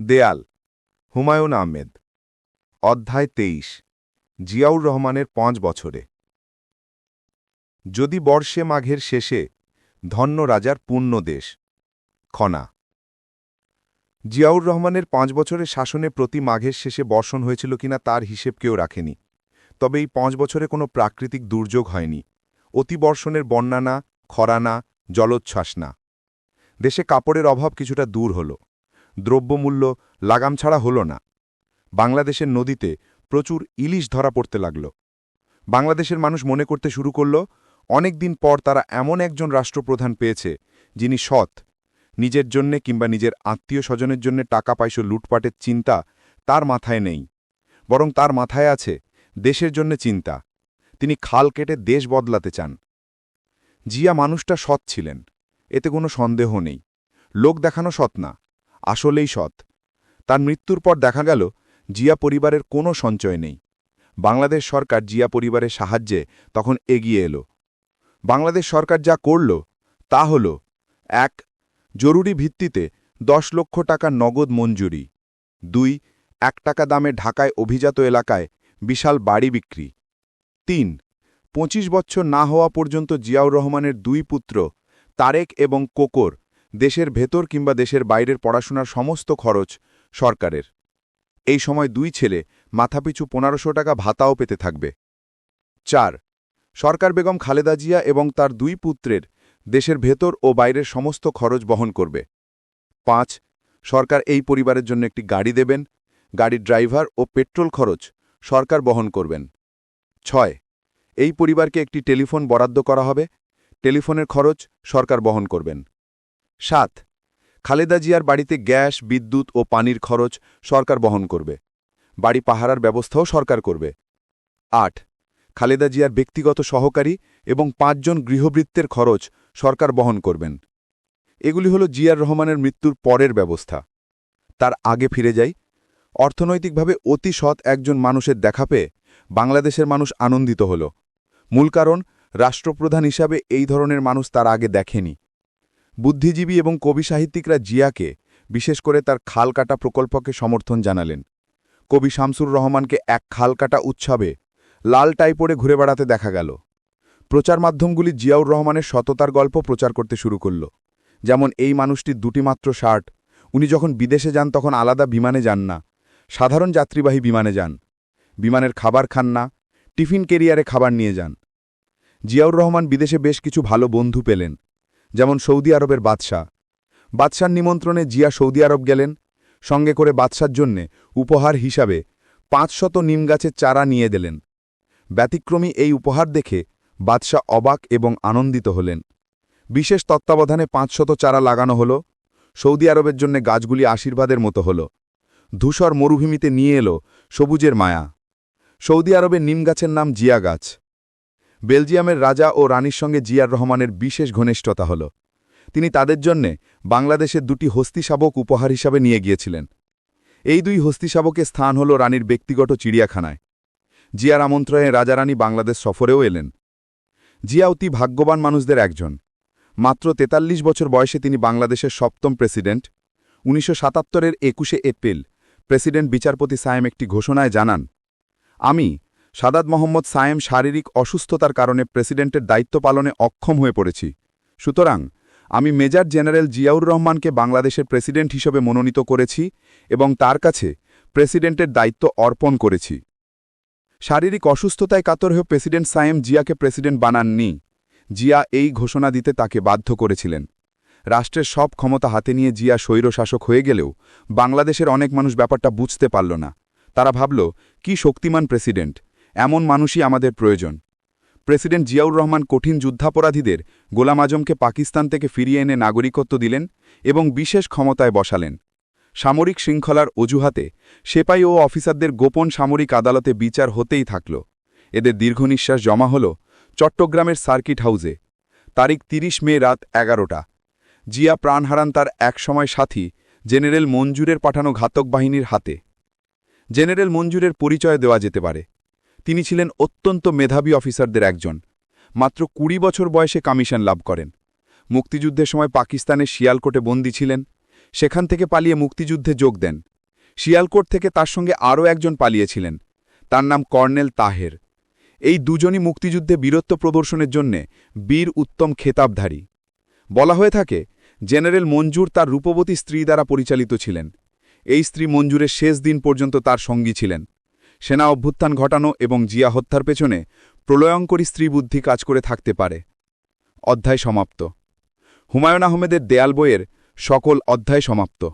দেয়াল। হুমায়ুন আহমেদ। অধ্যায় তেইশ। জিয়াউর রহমানের পাঁচ বছরে। যদি বর্ষে মাঘের শেষে ধন্য রাজার পূর্ণ দেশ। খনা। জিয়াউর রহমানের পাঁচ বছরের শাসনে প্রতি মাঘের শেষে বর্ষণ হয়েছিল কিনা তার হিসেব কেউ রাখেনি। তবে এই পাঁচ বছরে কোনো প্রাকৃতিক দুর্যোগ হয়নি। অতিবর্ষণের বন্যা না খরা না জলোচ্ছ্বাস না দেশে কাপড়ের অভাব কিছুটা দূর হল। দ্রব্যমূল্য লাগাম ছাড়া হল না। বাংলাদেশের নদীতে প্রচুর ইলিশ ধরা পড়তে লাগল। বাংলাদেশের মানুষ মনে করতে শুরু করল, অনেক দিন পর তারা এমন একজন রাষ্ট্রপ্রধান পেয়েছে, যিনি সৎ। নিজের জন্যে কিংবা নিজের আত্মীয় স্বজনের জন্য টাকা পয়সা লুটপাটের চিন্তা তার মাথায় নেই। বরং তার মাথায় আছে দেশের জন্য চিন্তা। তিনি খাল কেটে দেশ বদলাতে চান। জিয়া মানুষটা সৎ ছিলেন, এতে কোনো সন্দেহ নেই। লোক দেখানো সৎ না। আসলেই সৎ। তার মৃত্যুর পর দেখা গেল, জিয়া পরিবারের কোনো সঞ্চয় নেই। বাংলাদেশ সরকার জিয়া পরিবারের সাহায্যে তখন এগিয়ে এলো। বাংলাদেশ সরকার যা করল, তা হল, এক, জরুরি ভিত্তিতে দশ লক্ষ টাকা নগদ মঞ্জুরি। দুই, এক টাকা দামে ঢাকায় অভিজাত এলাকায় বিশাল বাড়ি বিক্রি। তিন, পঁচিশ বছর না হওয়া পর্যন্ত জিয়াউর রহমানের দুই পুত্র তারেক এবং কোকর দেশের ভেতর কিংবা দেশের বাইরের পড়াশোনার সমস্ত খরচ সরকারের। এই সময় দুই ছেলে, মাথাপিছু পনেরোশো টাকা ভাতাও পেতে থাকবে। চার, সরকার বেগম খালেদা জিয়া এবং তার দুই পুত্রের দেশের ভেতর ও বাইরের সমস্ত খরচ বহন করবে। পাঁচ, সরকার এই পরিবারের জন্য একটি গাড়ি দেবেন। গাড়ির ড্রাইভার ও পেট্রোল খরচ সরকার বহন করবেন। ছয়, এই পরিবারকে একটি টেলিফোন বরাদ্দ করা হবে। টেলিফোনের খরচ সরকার বহন করবেন। সাত, খালেদা জিয়ার বাড়িতে গ্যাস, বিদ্যুৎ ও পানির খরচ সরকার বহন করবে। বাড়ি পাহারার ব্যবস্থাও সরকার করবে। আট, খালেদা জিয়ার ব্যক্তিগত সহকারী এবং পাঁচজন গৃহবৃত্তের খরচ সরকার বহন করবেন। এগুলি হল জিয়ার রহমানের মৃত্যুর পরের ব্যবস্থা। তার আগে ফিরে যাই। অর্থনৈতিকভাবে অতি সৎ একজন মানুষের দেখা পেয়ে বাংলাদেশের মানুষ আনন্দিত হল। মূল কারণ, রাষ্ট্রপ্রধান হিসাবে এই ধরনের মানুষ তার আগে দেখেনি। বুদ্ধিজীবী এবং কবি সাহিত্যিকরা জিয়াকে, বিশেষ করে তার খাল কাটা প্রকল্পকে সমর্থন জানালেন। কবি শামসুর রহমানকে এক খাল কাটা উৎসবে লাল টাই পরে ঘুরে বেড়াতে দেখা গেল। প্রচার মাধ্যমগুলি জিয়াউর রহমানের সততার গল্প প্রচার করতে শুরু করল। যেমন এই মানুষটির দুটি মাত্র শার্ট উনি যখন বিদেশে যান তখন আলাদা বিমানে যান না, সাধারণ যাত্রীবাহী বিমানে যান। বিমানের খাবার খান না, টিফিন কেরিয়ারে খাবার নিয়ে যান। জিয়াউর রহমান বিদেশে বেশ কিছু ভালো বন্ধু পেলেন। যেমন সৌদি আরবের বাদশাহ। বাদশার নিমন্ত্রণে জিয়া সৌদি আরব গেলেন, সঙ্গে করে বাদশার জন্যে উপহার হিসাবে পাঁচশত নিমগাছের চারা নিয়ে দিলেন। ব্যতিক্রমী এই উপহার দেখে বাদশাহ অবাক এবং আনন্দিত হলেন। বিশেষ তত্ত্বাবধানে পাঁচশত চারা লাগানো হল, সৌদি আরবের জন্য গাছগুলি আশীর্বাদের মতো হল। ধূসর মরুভূমিতে নিয়ে এলো সবুজের মায়া। সৌদি আরবের নিম গাছের নাম জিয়া গাছ। বেলজিয়ামের রাজা ও রানীর সঙ্গে জিয়ার রহমানের বিশেষ ঘনিষ্ঠতা হল। তিনি তাদের জন্যে বাংলাদেশের দুটি হস্তিশাবক উপহার হিসাবে নিয়ে গিয়েছিলেন। এই দুই হস্তিশাবকের স্থান হল রানীর ব্যক্তিগত চিড়িয়াখানায়। জিয়ার আমন্ত্রণে রাজারানী বাংলাদেশ সফরেও এলেন। জিয়া অতি ভাগ্যবান মানুষদের একজন। মাত্র ৪৩ বছর বয়সে তিনি বাংলাদেশের সপ্তম প্রেসিডেন্ট। উনিশশো সাতাত্তরের একুশে এপ্রিল প্রেসিডেন্ট বিচারপতি সায়েম একটি ঘোষণায় জানান, আমি সাদাত মোহাম্মদ সায়েম শারীরিক অসুস্থতার কারণে প্রেসিডেন্টের দায়িত্ব পালনে অক্ষম হয়ে পড়েছি। সুতরাং, আমি মেজর জেনারেল জিয়াউর রহমানকে বাংলাদেশের প্রেসিডেন্ট হিসেবে মনোনীত করেছি এবং তার কাছে প্রেসিডেন্টের দায়িত্ব অর্পণ করেছি। শারীরিক অসুস্থতায় কাতর হয়ে প্রেসিডেন্ট সায়েম জিয়াকে প্রেসিডেন্ট বানাননি। জিয়া এই ঘোষণা দিতে তাকে বাধ্য করেছিলেন। রাষ্ট্রের সব ক্ষমতা হাতে নিয়ে জিয়া স্বৈরশাসক হয়ে গেলেও বাংলাদেশের অনেক মানুষ ব্যাপারটা বুঝতে পারল না। তারা ভাবল, কি শক্তিমান প্রেসিডেন্ট? এমন মানুষই আমাদের প্রয়োজন। প্রেসিডেন্ট জিয়াউর রহমান কঠিন যুদ্ধাপরাধীদের গোলাম আজমকে পাকিস্তান থেকে ফিরিয়ে এনে নাগরিকত্ব দিলেন এবং বিশেষ ক্ষমতায় বসালেন। সামরিক শৃঙ্খলার অজুহাতে সেপাই ও অফিসারদের গোপন সামরিক আদালতে বিচার হতেই থাকল। এদের দীর্ঘনিশ্বাস জমা হল চট্টগ্রামের সার্কিট হাউজে তারিখ ৩০ মে রাত এগারোটা। জিয়া প্রাণ হারান তার একসময় সাথী, জেনারেল মঞ্জুরের পাঠানো ঘাতক বাহিনীর হাতে। জেনারেল মঞ্জুরের পরিচয় দেওয়া যেতে পারে। তিনি ছিলেন অত্যন্ত মেধাবী অফিসারদের একজন। মাত্র কুড়ি বছর বয়সে কমিশন লাভ করেন। মুক্তিযুদ্ধের সময় পাকিস্তানের শিয়ালকোটে বন্দী ছিলেন। সেখান থেকে পালিয়ে মুক্তিযুদ্ধে যোগ দেন। শিয়ালকোট থেকে তার সঙ্গে আরও একজন পালিয়েছিলেন। তার নাম কর্নেল তাহের। এই দুজনই মুক্তিযুদ্ধে বীরত্ব প্রদর্শনের জন্যে বীর উত্তম খেতাবধারী। বলা হয়ে থাকে, জেনারেল মঞ্জুর তার রূপবতী স্ত্রী দ্বারা পরিচালিত ছিলেন। এই স্ত্রী মঞ্জুরের শেষ দিন পর্যন্ত তার সঙ্গী ছিলেন। সেনা অভ্যুত্থান ঘটানো এবং জিয়া হত্যার পেছনে প্রলয়ঙ্করী স্ত্রীবুদ্ধি কাজ করে থাকতে পারে। অধ্যায় সমাপ্ত। হুমায়ুন আহমেদের দেয়াল বইয়ের সকল অধ্যায় সমাপ্ত।